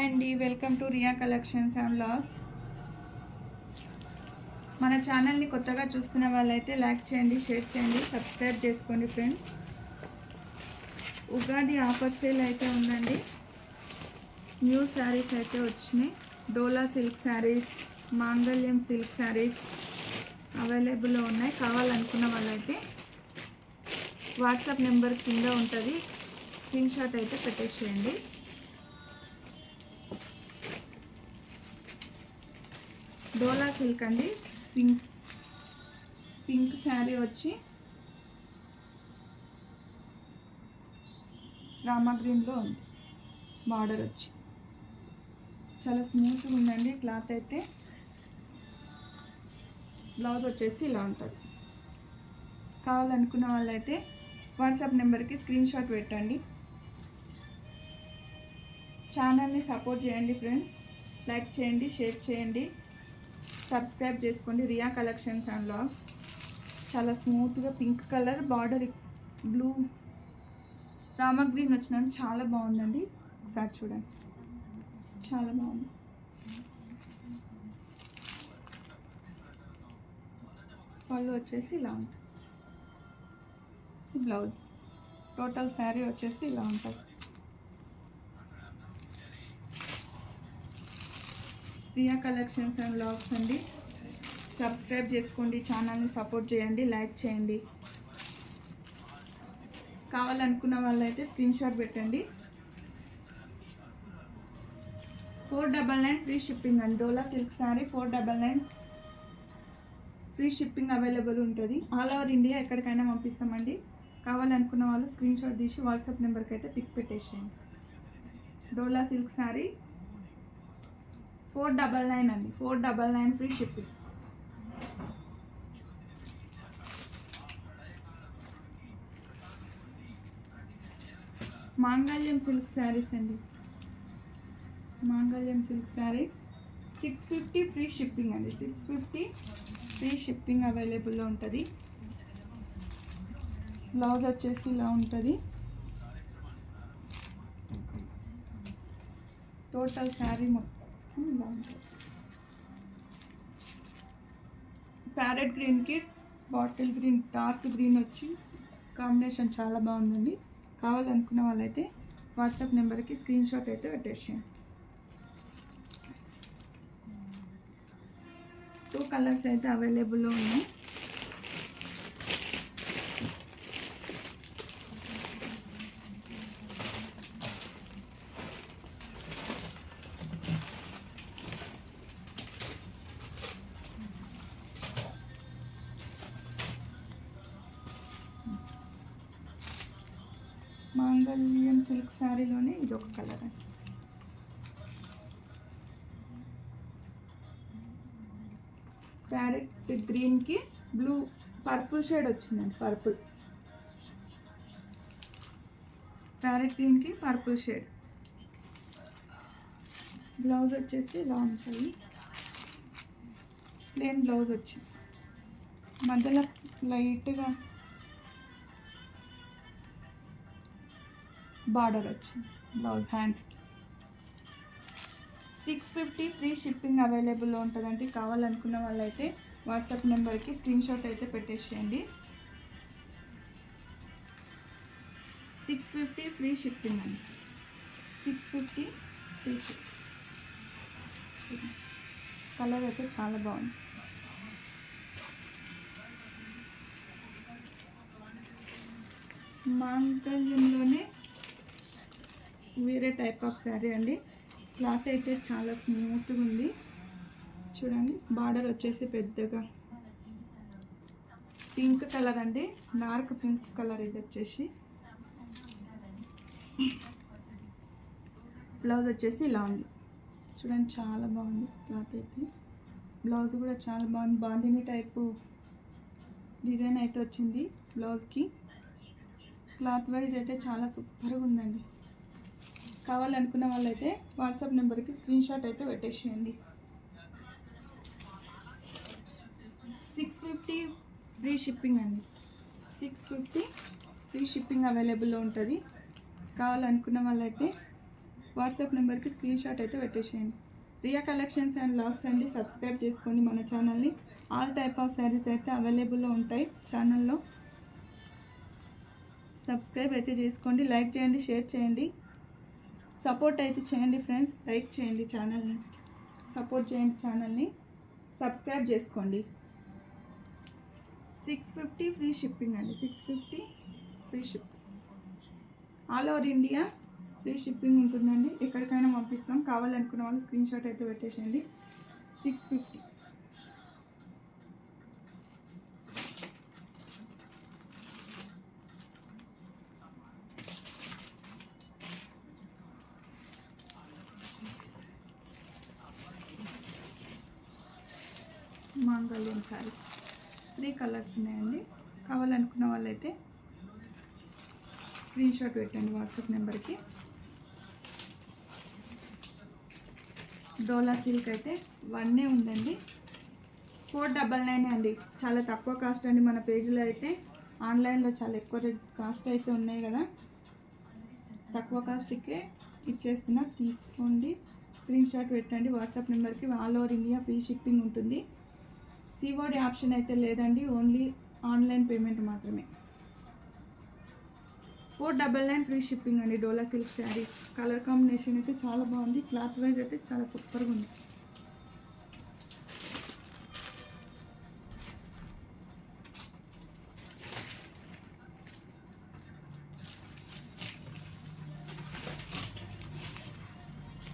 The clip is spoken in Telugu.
హాయ్ అండి. Welcome to Riya collections and blogs మన ఛానల్ని కొత్తగా చూస్తున్న వాళ్ళైతే లైక్ చేయండి షేర్ చేయండి సబ్స్క్రైబ్ చేసుకోండి ఫ్రెండ్స్ ఉగాది ఆఫర్ సేల్ అయితే ఉందండి. న్యూ శారీస్ అయితే వచ్చినాయి. డోలా సిల్క్ శారీస్ మాంగళ్యం సిల్క్ శారీస్ అవైలబుల్లో ఉన్నాయి. కావాలనుకున్న వాళ్ళైతే వాట్సాప్ నెంబర్ కింద ఉంటుంది. స్క్రీన్ షాట్ అయితే పెట్టేసేయండి. డోలా సిల్క్ అండి. పింక్ పింక్ శారీ వచ్చి రామా గ్రీన్లో ఉంది. బార్డర్ వచ్చి. చాలా స్మూత్గా ఉందండి. క్లాత్ అయితే బ్లౌజ్ వచ్చేసి ఇలా ఉంటుంది. కావాలనుకున్న వాళ్ళైతే వాట్సాప్ నెంబర్కి స్క్రీన్ షాట్ పెట్టండి. ఛానల్ని సపోర్ట్ చేయండి ఫ్రెండ్స్. లైక్ చేయండి షేర్ చేయండి. సబ్స్క్రైబ్ చేసుకోండి. Riya collections and logs. చాలా స్మూత్గా pink colour border blue. Rama green వచ్చిన చాలా బాగుందండి. ఒకసారి చూడండి. చాలా బాగుంది. పళ్ళు వచ్చేసి ఇలా ఉంటుంది బ్లౌజ్. టోటల్ శారీ వచ్చేసి ఇలా ఉంటుంది. ప్రియా కలెక్షన్స్ అండ్ బ్లాగ్స్ అండి. సబ్స్క్రైబ్ చేసుకోండి ఛానల్ని సపోర్ట్ చేయండి లైక్ చేయండి. కావాలనుకున్న వాళ్ళైతే స్క్రీన్ షాట్ పెట్టండి. Four double nine free shipping అండి. Dola silk sari four double nine free shipping available ఉంటుంది. ఆల్ ఓవర్ ఇండియా ఎక్కడికైనా పంపిస్తామండి. కావాలనుకున్న వాళ్ళు స్క్రీన్ షాట్ తీసి వాట్సాప్ నెంబర్కి అయితే పిక్ పెట్టేసేయండి. Dola silk sari four double nine అండి. Four double nine free shipping. Mangalyam silk saris అండి. Mangalyam silk saris. Six fifty free shipping అండి. సిక్స్ ఫిఫ్టీ ఫ్రీ షిప్పింగ్ అవైలబుల్లో ఉంటుంది. బ్లౌజ్ వచ్చేసి ఇలా ఉంటుంది. టోటల్ శారీ మొత్తం ఇలా ఉంటుంది ప్యారెట్ గ్రీన్కి బాటిల్ గ్రీన్ డార్క్ గ్రీన్ వచ్చి కాంబినేషన్ చాలా బాగుందండి. కావాలనుకున్న వాళ్ళైతే వాట్సాప్ నెంబర్కి స్క్రీన్ షాట్ అయితే పెట్టేసాను టూ కలర్స్ అయితే అవైలబుల్లో ఉన్నాయి. మాంగళ్యం సిల్క్ శారీలోనే ఇది ఒక కలర్. అండి ప్యారెట్ గ్రీన్కి బ్లూ పర్పుల్ షేడ్ వచ్చిందండి పర్పుల్. ప్యారెట్ గ్రీన్కి పర్పుల్ షేడ్. బ్లౌజ్ వచ్చేసి ఇలా ఉంటుంది ప్లెయిన్ బ్లౌజ్ వచ్చింది. మధ్యలో లైట్గా బార్డర్ వచ్చింది బ్లౌజ్ హ్యాండ్స్కి సిక్స్ ఫిఫ్టీ ఫ్రీ షిప్పింగ్ అవైలబుల్లో ఉంటుందండి. కావాలనుకున్న వాళ్ళైతే వాట్సాప్ నెంబర్కి స్క్రీన్ షాట్ అయితే పెట్టేసేయండి. సిక్స్ ఫిఫ్టీ ఫ్రీ షిప్పింగ్ అండి. Six fifty free ship colour అయితే చాలా బాగుంది. మాంగళ్యంలోనే వేరే టైప్ ఆఫ్ శారీ అండి. క్లాత్ అయితే చాలా స్మూత్గా ఉంది. చూడండి బార్డర్ వచ్చేసి పెద్దగా. పింక్ కలర్ అండి. డార్క్ పింక్ కలర్ ఇది వచ్చేసి. బ్లౌజ్ వచ్చేసి ఇలా ఉంది చూడండి చాలా బాగుంది క్లాత్ అయితే. బ్లౌజ్ కూడా చాలా బాగుంది. బాందిని టైపు డిజైన్ అయితే వచ్చింది బ్లౌజ్కి. క్లాత్ వైజ్ అయితే చాలా సూపర్గా ఉందండి. కావాలనుకున్న వాళ్ళైతే వాట్సాప్ నెంబర్కి స్క్రీన్ షాట్ అయితే పెట్టేసేయండి. సిక్స్ ఫిఫ్టీ ఫ్రీ షిప్పింగ్ అండి. సిక్స్ ఫిఫ్టీ ఫ్రీ షిప్పింగ్ అవైలబుల్లో ఉంటుంది. కావాలనుకున్న వాళ్ళైతే వాట్సాప్ నెంబర్కి స్క్రీన్ షాట్ అయితే పెట్టేసేయండి. రియా కలెక్షన్స్ అండ్ లాగ్స్ అండి. సబ్స్క్రైబ్ చేసుకోండి మన ఛానల్ని. ఆల్ టైప్ ఆఫ్ శారీస్ అయితే అవైలబుల్లో ఉంటాయి ఛానల్లో. సబ్స్క్రైబ్ అయితే చేసుకోండి. లైక్ చేయండి షేర్ చేయండి. సపోర్ట్ అయితే చేయండి ఫ్రెండ్స్ లైక్ చేయండి ఛానల్ని. సపోర్ట్ చేయండి ఛానల్ని. సబ్స్క్రైబ్ చేసుకోండి. సిక్స్ ఫిఫ్టీ ఫ్రీ షిప్పింగ్ అండి. Six fifty free shipping. All over India free shipping ఉంటుందండి. ఎక్కడికైనా పంపిస్తాం. కావాలనుకున్న వాళ్ళు స్క్రీన్ షాట్ అయితే పెట్టేసేయండి. Six fifty. Mangalyam saris. Three colours ఉన్నాయండి. కావాలనుకున్న వాళ్ళైతే స్క్రీన్ షాట్ పెట్టండి వాట్సాప్ నెంబర్కి. డోలా సిల్క్ అయితే వన్నే ఉందండి. ఫోర్ డబల్ నైన్ అండి. చాలా తక్కువ కాస్ట్ అండి మన పేజీలో అయితే. ఆన్లైన్లో చాలా ఎక్కువ రేట్ కాస్ట్ అయితే ఉన్నాయి కదా. తక్కువ కాస్ట్కే ఇచ్చేస్తున్నా. తీసుకోండి. స్క్రీన్ షాట్ పెట్టండి. వాట్సాప్ నెంబర్కి. All over India free shipping ఉంటుంది. సిఓడి ఆప్షన్ అయితే లేదండి ఓన్లీ ఆన్లైన్ పేమెంట్ మాత్రమే. Four double nine free shipping అండి Dola silk sari. Colour combination అయితే చాలా బాగుంది క్లాత్ వైజ్ అయితే చాలా సూపర్గా ఉంది.